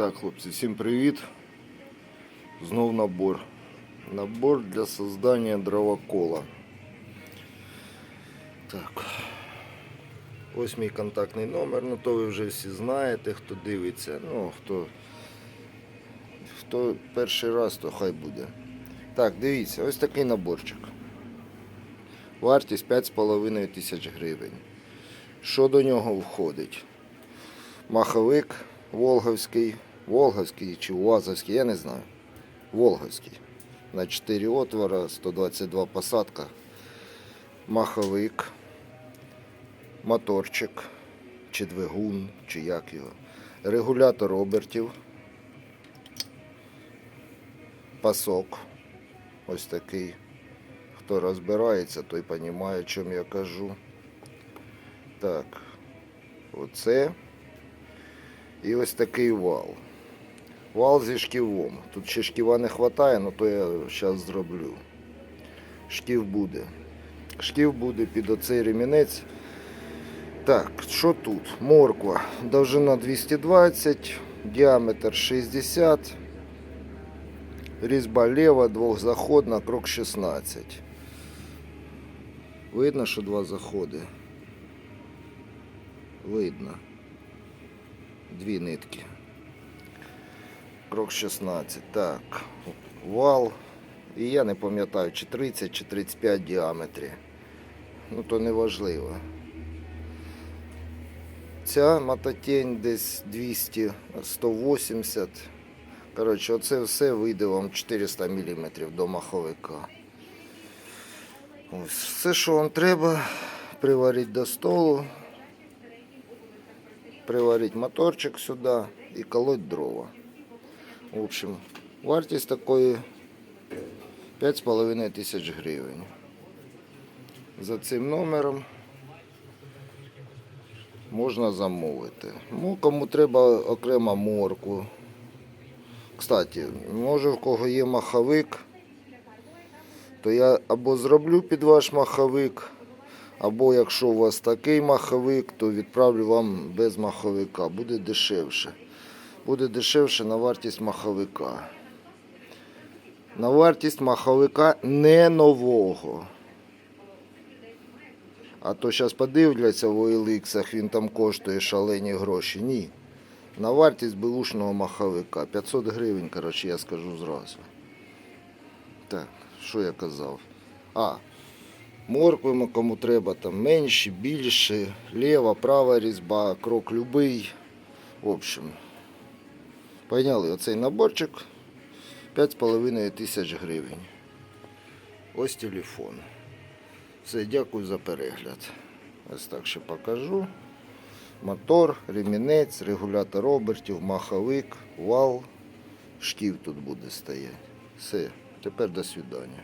Так, хлопці, всім привіт. Знов набор. Набор для создания дровокола. Так. Ось мій контактний номер, ну то ви вже всі знаєте, хто дивиться. Ну, хто, хто перший раз, то хай буде. Так, дивіться, ось такий наборчик. Вартість 5,5 тисяч гривень. Що до нього входить? Маховик Волговський, Волговський чи УАЗовський, я не знаю. Волговський. На 4 отвора, 122 посадка. Маховик, моторчик, чи двигун, чи як його. Регулятор обертів. Пасок. Ось такий. Хто розбирається, той розуміє, чому я кажу. Так. Оце. І ось такий вал. Вал зі шківом. Тут ще шківа не вистачає, але то я зараз зроблю. Шків буде. Шків буде під оцей ремінець. Так, що тут? Морква. Довжина 220, діаметр 60. Різьба лева, двохзаходна, крок 16. Видно, що два заходи. Видно. Дві нитки. Крок 16. Так. Вал. І я не пам'ятаю, чи 30, чи 35 в діаметрі. Ну то не важливо. Ця мототень десь 200, 180. Коротше, оце все вийде вам 400 мм до маховика. Ось все, що вам треба, приварити до столу, приварити моторчик сюди і колоть дрова. В общем, вартість такої 5,5 тисяч гривень. За цим номером можна замовити. Ну, кому треба окремо морку. Кстати, може в кого є маховик, то я або зроблю під ваш маховик, або якщо у вас такий маховик, то відправлю вам без маховика. Буде дешевше. Буде дешевше на вартість маховика. На вартість маховика не нового. А то зараз подивляться в OLX, він там коштує шалені гроші. Ні. На вартість беушного маховика. 500 гривень, коротше, я скажу зразу. Так, що я казав? А, моркви кому треба, там менші, більші, ліва, права різьба, крок любий. В общем, поняли, оцей наборчик 5,5 тисяч гривень. Ось телефон. Все, дякую за перегляд. Ось так ще покажу. Мотор, ремінець, регулятор обертів, маховик, вал, шків тут буде стояти. Все, тепер до свидання.